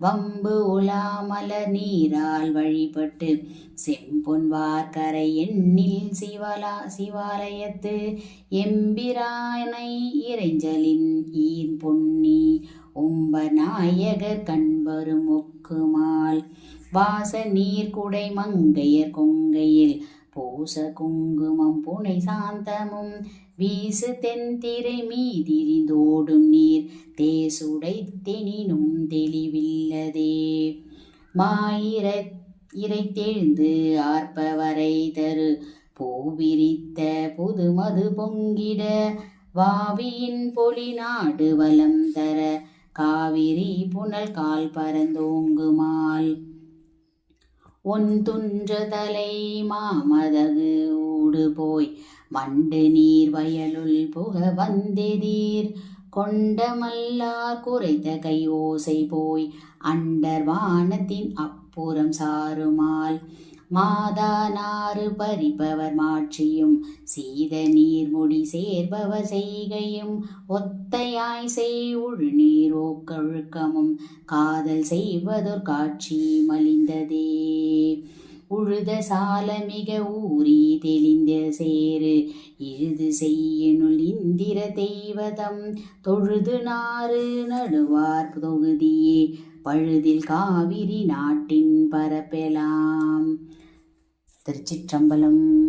வம்பு உலாமல நீரால் வழிபட்டு செம்பொன் வார்க்கரை எண்ணில் சிவலா சிவாலயத்து எம்பிரானை இறைஞ்சலின் ஈன் பொன்னி உம்ப நாயகர் கண்பரும் ஒக்குமால் வாச நீர் குடை மங்கையர் கொங்கையில் பூச குங்குமம் புனை சாந்தமும் வீசு தென்திரை மீதிரிந்தோடும் நீர் தேசுடைத்தெனினும் தெளிவில்லதே. மாயிர இறைத்தெழுந்து ஆர்ப்பவரை தரு பூவிரித்த புதுமது பொங்கிட வாவியின் பொலி நாடு வலம் தர காவிரி புனல் கால் பரந்தோங்குமால். ஒன் துன்ற தலை மாமதகு ஊடு போய் மண்டு நீர் வயலுள் புக வந்தெதீர். கொண்டமல்லார் குறைத்த ஓசை போய் அண்டர் வானத்தின் அப்புறம் சாருமால். மாதா நாறு பறிப்பவர் மாட்சியும் சீத நீர்முடி சேர்பவர் செய்கையும் ஒத்தையாய் செய் உழுநீர் கழுக்கமும் காதல் செய்வதொர் காட்சி மலிந்ததே. உழுத சால மிக ஊறி தெளிந்த சேரு இழுது செய்யனுள் இந்திர தெய்வதம். தொழுது நாறு நடுவார் தொகுதியே. பழுதில் காவிரி நாட்டின் பரப்பெலாம். திருச்சிற்றம்பலம்.